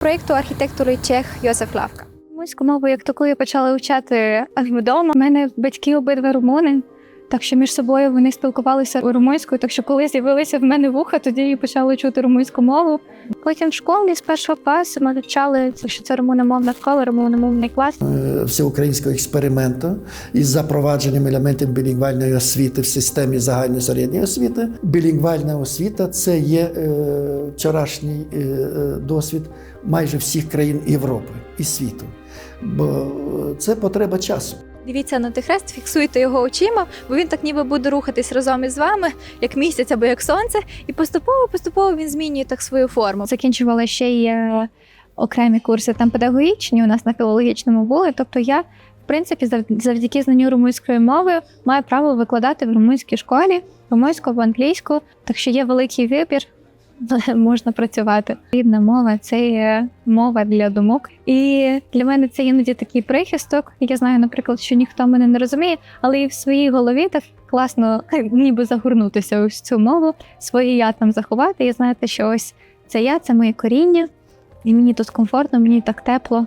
проєкту архітектури Чех Йозеф Лавка. Румунську мову як таку я почала вчати вдома. У мене батьки обидва румуни, так що між собою вони спілкувалися румунською. Так що коли з'явилися в мене вуха, тоді я почала чути румунську мову. Потім в школі з першого класу ми вивчали, що це румуномовна школа, румуномовний клас. е, всеукраїнського експерименту із запровадженням елементів білінгвальної освіти в системі загальної середньої освіти. Білінгвальна освіта це є е, вчорашній е, е, досвід майже всіх країн Європи і світу. Бо е, це потреба часу. Дивіться на антихрест, фіксуйте його очима, бо він так ніби буде рухатись разом із вами, як місяць або як сонце, і поступово, поступово він змінює так свою форму. Закінчувала ще й е, окремі курси там педагогічні у нас на філологічному були. Тобто я, в принципі, завдяки знанню румунської мови маю право викладати в румунській школі, румунську або англійську, так що є великий вибір. Можна працювати. Рідна мова це є мова для думок. І для мене це іноді такий прихисток. Я знаю, наприклад, що ніхто мене не розуміє, але і в своїй голові так класно ніби загорнутися ось цю мову, своє я там заховати і знати, що ось це я, це моє коріння, і мені тут комфортно, мені так тепло.